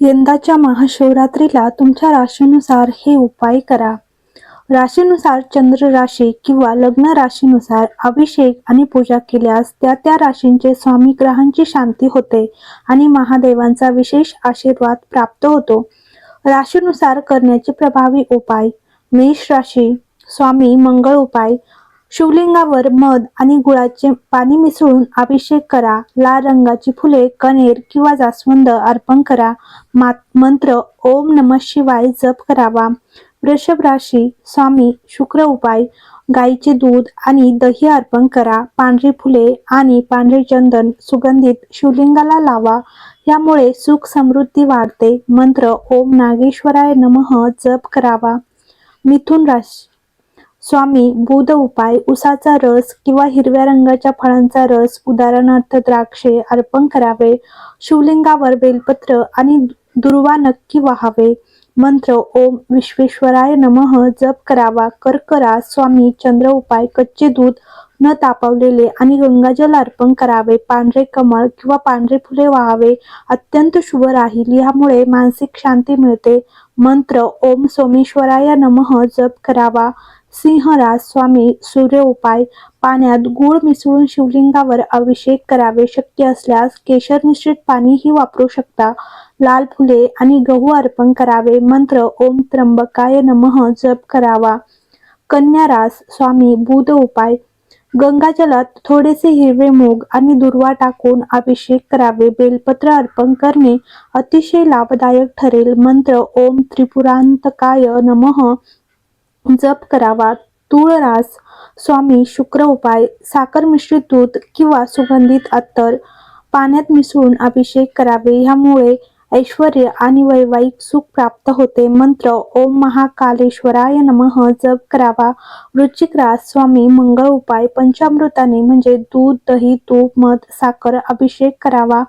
यंदाच्या महाशिवरात्रीला तुमच्या राशीनुसार हे उपाय करा. राशीनुसार चंद्र राशी किंवा लग्न राशीनुसार अभिषेक आणि पूजा केल्यास त्या त्या राशींचे स्वामी ग्रहांची शांती होते आणि महादेवांचा विशेष आशीर्वाद प्राप्त होतो. राशीनुसार करण्याचे प्रभावी उपाय मेष राशी स्वामी मंगळ उपाय शिवलिंगावर मध आणि गुळाचे पाणी मिसळून अभिषेक करा. लाल रंगाची फुले कनेर किंवा जास्वंद अर्पण करा. मंत्र ओम नम शिवाय जप करावा. वृषभ राशी स्वामी शुक्र उपाय गाईचे दूध आणि दही अर्पण करा. पांढरी फुले आणि पांढरे चंदन सुगंधित शिवलिंगाला लावा. यामुळे सुख समृद्धी वाढते. मंत्र ओम नागेश्वराय नमः जप करावा. मिथुन राशी स्वामी बुध उपाय उसाचा रस किंवा हिरव्या रंगाच्या फळांचा रस उदाहरणार्थ द्राक्षे अर्पण करावे. शिवलिंगावर बेलपत्र आणि दुर्वा नक्की व्हावे. मंत्र ओम विश्वेश्वराय नमः जप करावा. कर्करा स्वामी चंद्र उपाय कच्चे दूध न तापवलेले आणि गंगाजल अर्पण करावे. पांढरे कमळ किंवा पांढरे फुले वाहावे. अत्यंत शुभ राहील यामुळे मानसिक शांती मिळते. मंत्र ओम सोमेश्वराय नमः जप करावा. सिंहराज स्वामी सूर्य उपाय पाण्यात गुळ मिसळून शिवलिंगावर अभिषेक करावे शक्य असल्यास केशर मिश्रित पाणीही वापरू शकता. लाल फुले आणि गहू अर्पण करावे. मंत्र ओम त्र्यंबकाय नमः जप करावा. कन्या रास स्वामी बुध उपाय. गंगाजलात थोडेसे हिरवे मूग आणि दुर्वा टाकून अभिषेक करावे. बेलपत्र अर्पण करणे अतिशय लाभदायक ठरेल. मंत्र ओम त्रिपुरांतकाय नमः जप करावा तुळरास स्वामी शुक्र उपाय साखर मिश्रित दूध किंवा सुगंधित अत्तर पाण्यात मिसळून अभिषेक करावे. ह्यामुळे ऐश्वर आणि वैवाहिक सुख प्राप्त होते. मंत्र ओम महाकालेश्वराय नमः. जप करावा. वृश्चिक रास स्वामी मंगळ उपाय पंचामृताने म्हणजे दूध दही तूप मध साखर अभिषेक करावा.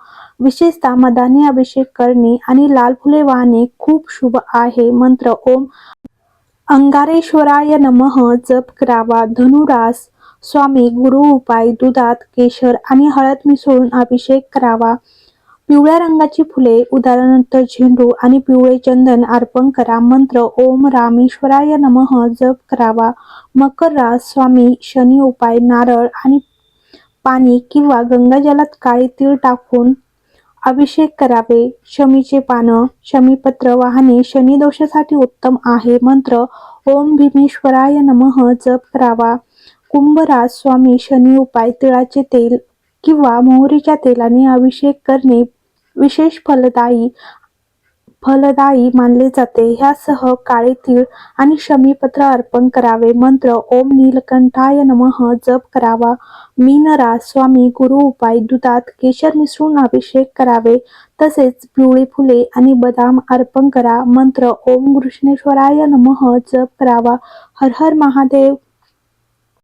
विशेषतः मधाने अभिषेक करणे आणि लाल फुले वाहणे खूप शुभ आहे. मंत्र ओम अंगारेश्वराय नमः जप करावा धनुरास स्वामी गुरु उपाय दुधात केशर आणि हळद मिसळून अभिषेक करावा. पिवळ्या रंगाची फुले उदाहरणार्थ झेंडू आणि पिवळे चंदन अर्पण करा. मंत्र ओम रामेश्वराय नमः जप करावा. मकर रास स्वामी शनी उपाय नारळ आणि पाणी किंवा गंगाजलात काळी तीळ टाकून अभिषेक करावे. शमीचे पानं शमीपत्र वाहने शनिदोषासाठी उत्तम आहे मंत्र. ओम भीमेश्वराय नमः जप करावा. कुंभराज स्वामी शनी उपाय तिळाचे तेल किंवा मोहरीच्या तेलाने अभिषेक करणे विशेष फलदायी. फलदायी मानले जाते. ह्यासह काळे तीळ आणि शमीपत्र अर्पण करावे. मंत्र ओम नीलकंठाय नमः. जप करावा. मीनरा स्वामी गुरु उपाय दुधात केशर मिसळून अभिषेक करावे. तसेच पिवळी फुले आणि बदाम अर्पण करा. मंत्र ओम कृष्णेश्वराय नमः. जप करावा. हर हर महादेव.